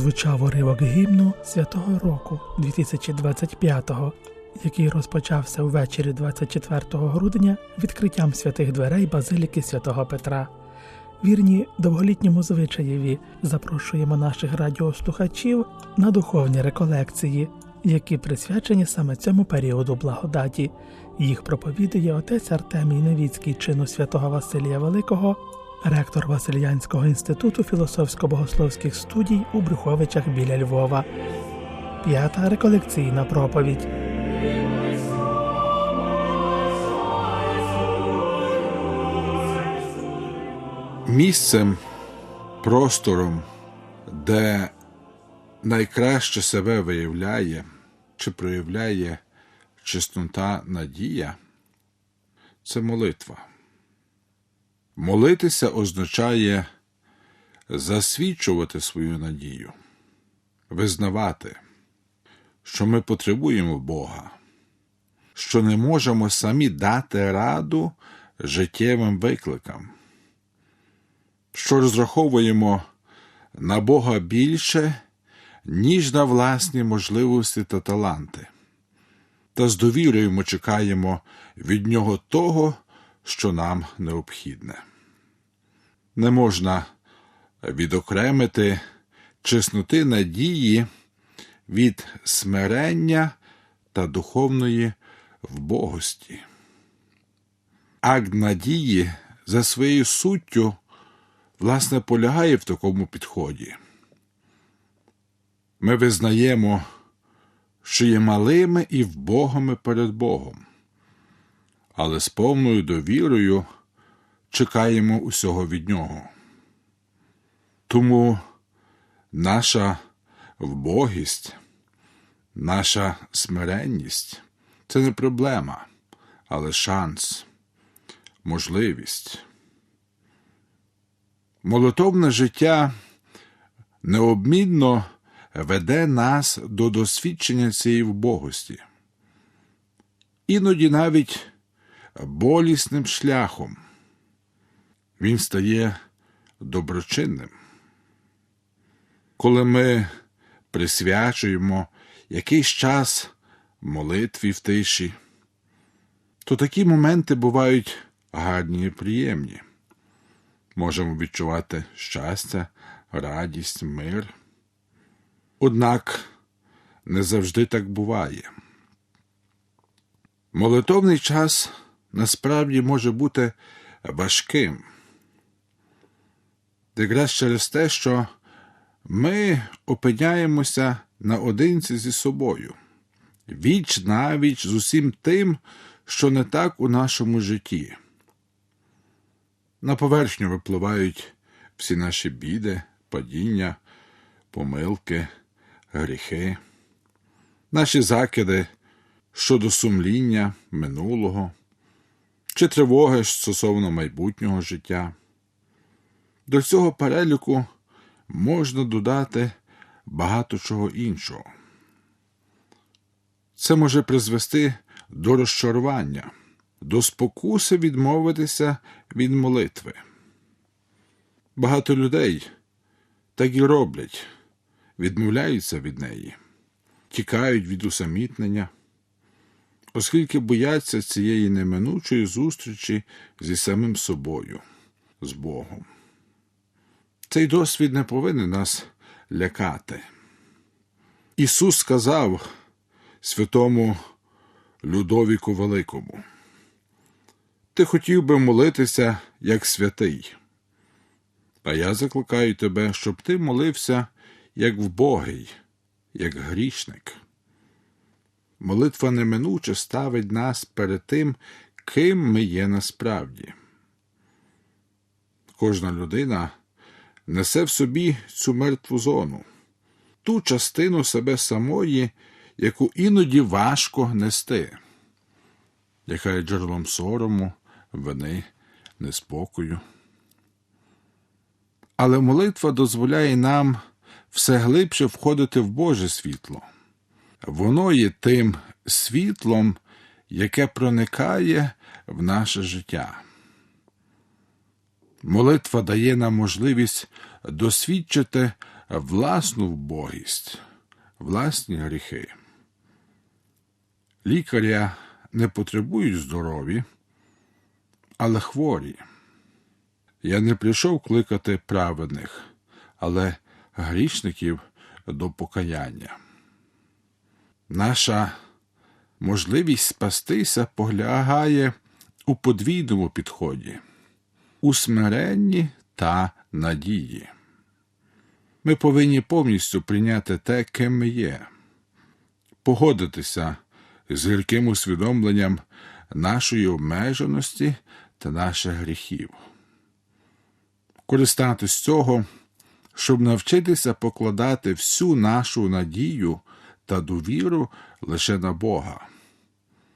прозвучав уривок гімну святого року 2025-го, який розпочався ввечері 24 грудня відкриттям святих дверей Базиліки святого Петра. Вірні довголітньому звичаєві запрошуємо наших радіослухачів на духовні реколекції, які присвячені саме цьому періоду благодаті. Їх проповідує отець Артемій Невіцький чину святого Василія Великого, ректор Васильянського інституту філософсько-богословських студій у Брюховичах біля Львова. П'ята реколекційна проповідь. місцем, простором, де найкраще себе виявляє чи проявляє чеснота надія, це молитва. Молитися означає засвідчувати свою надію, визнавати, що ми потребуємо Бога, що не можемо самі дати раду життєвим викликам що розраховуємо на Бога більше, ніж на власні можливості та таланти, та з довірою ми чекаємо від Нього того, що нам необхідне. Не можна відокремити чесноти надії від смирення та духовної вбогості. Акт надії за своєю суттю власне, полягає в такому підході. Ми визнаємо, що є малими і вбогими перед Богом, але з повною довірою чекаємо усього від Нього. Тому наша вбогість, наша смиренність це не проблема, але шанс, можливість. Молотовне життя необмінно веде нас до досвідчення цієї вбогості, іноді навіть болісним шляхом він стає доброчинним. Коли ми присвячуємо якийсь час молитві в тиші, то такі моменти бувають гарні і приємні можемо відчувати щастя, радість, мир. Однак не завжди так буває. Молитовний час насправді може бути важким, якраз через те, що ми опиняємося наодинці зі собою, віч навіч з усім тим, що не так у нашому житті. На поверхню випливають всі наші біди, падіння, помилки, гріхи, наші закиди щодо сумління минулого чи тривоги стосовно майбутнього життя. До цього переліку можна додати багато чого іншого. Це може призвести до розчарування до спокуси відмовитися від молитви. Багато людей так і роблять, відмовляються від неї, тікають від усамітнення, оскільки бояться цієї неминучої зустрічі зі самим собою, з Богом. Цей досвід не повинен нас лякати. Ісус сказав святому Людовіку Великому ти хотів би молитися як святий. А я закликаю тебе, щоб ти молився як вбогий, як грішник. Молитва неминуче ставить нас перед тим, ким ми є насправді. Кожна людина несе в собі цю мертву зону, ту частину себе самої, яку іноді важко нести, яка є джерелом сорому, вини, неспокою. Але молитва дозволяє нам все глибше входити в Боже світло. Воно є тим світлом, яке проникає в наше життя. Молитва дає нам можливість досвідчити власну вбогість, власні гріхи. Лікаря не потребують здорові, але хворі. Я не прийшов кликати праведних, але грішників до покаяння. Наша можливість спастися полягає у подвійному підході, у смиренні та надії. Ми повинні повністю прийняти те, ким ми є, погодитися з гірким усвідомленням нашої обмеженості та наших гріхів, користатись цього, щоб навчитися покладати всю нашу надію та довіру лише на Бога,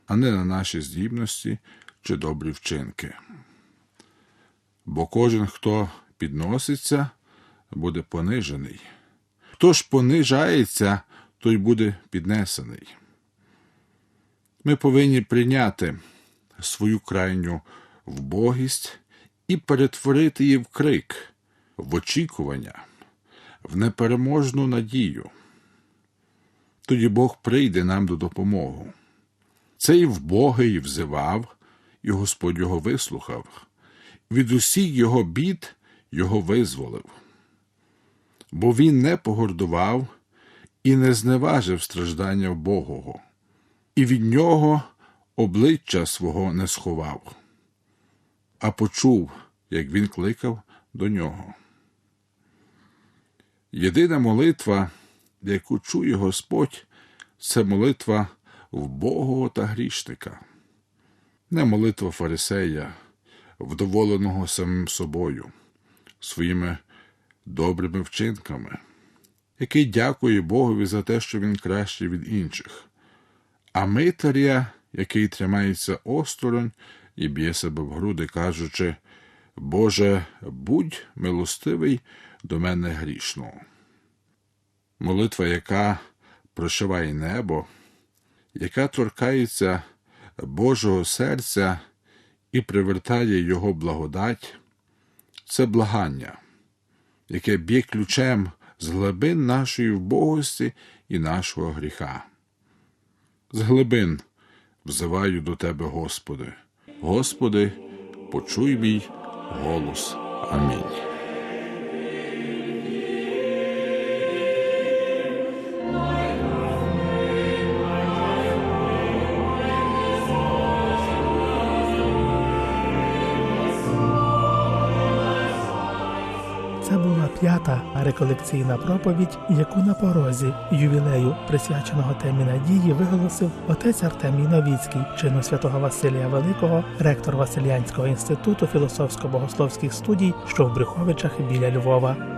а не на наші здібності чи добрі вчинки. Бо кожен, хто підноситься, буде понижений. Хто ж понижається, той буде піднесений. Ми повинні прийняти свою крайню вбогість і перетворити її в крик, в очікування, в непереможну надію. Тоді Бог прийде нам до допомоги. Цей вбогий взивав, і Господь його вислухав. Від усіх його бід його визволив. Бо він не погордував і не зневажив страждання Богого, і від нього обличчя свого не сховав, а почув, як він кликав до нього. Єдина молитва, яку чує Господь, це молитва вбогого та грішника, не молитва фарисея, вдоволеного самим собою, своїми добрими вчинками, який дякує Богові за те, що він кращий від інших, а митаря, який тримається осторонь і б'є себе в груди, кажучи, Боже, будь милостивий до мене грішного. Молитва, яка прошиває небо, яка торкається Божого серця і привертає Його благодать, це благання, яке б'є ключем з глибин нашої вбогості і нашого гріха. З глибин взиваю до Тебе, Господи. Господи, почуй мій голос. Амінь. Це була п'ята реколекційна проповідь, яку на порозі ювілею, присвяченого темі надії, виголосив отець Артемій Новіцький, чину святого Василія Великого, ректор Василянського інституту філософсько-богословських студій, що в Брюховичах біля Львова.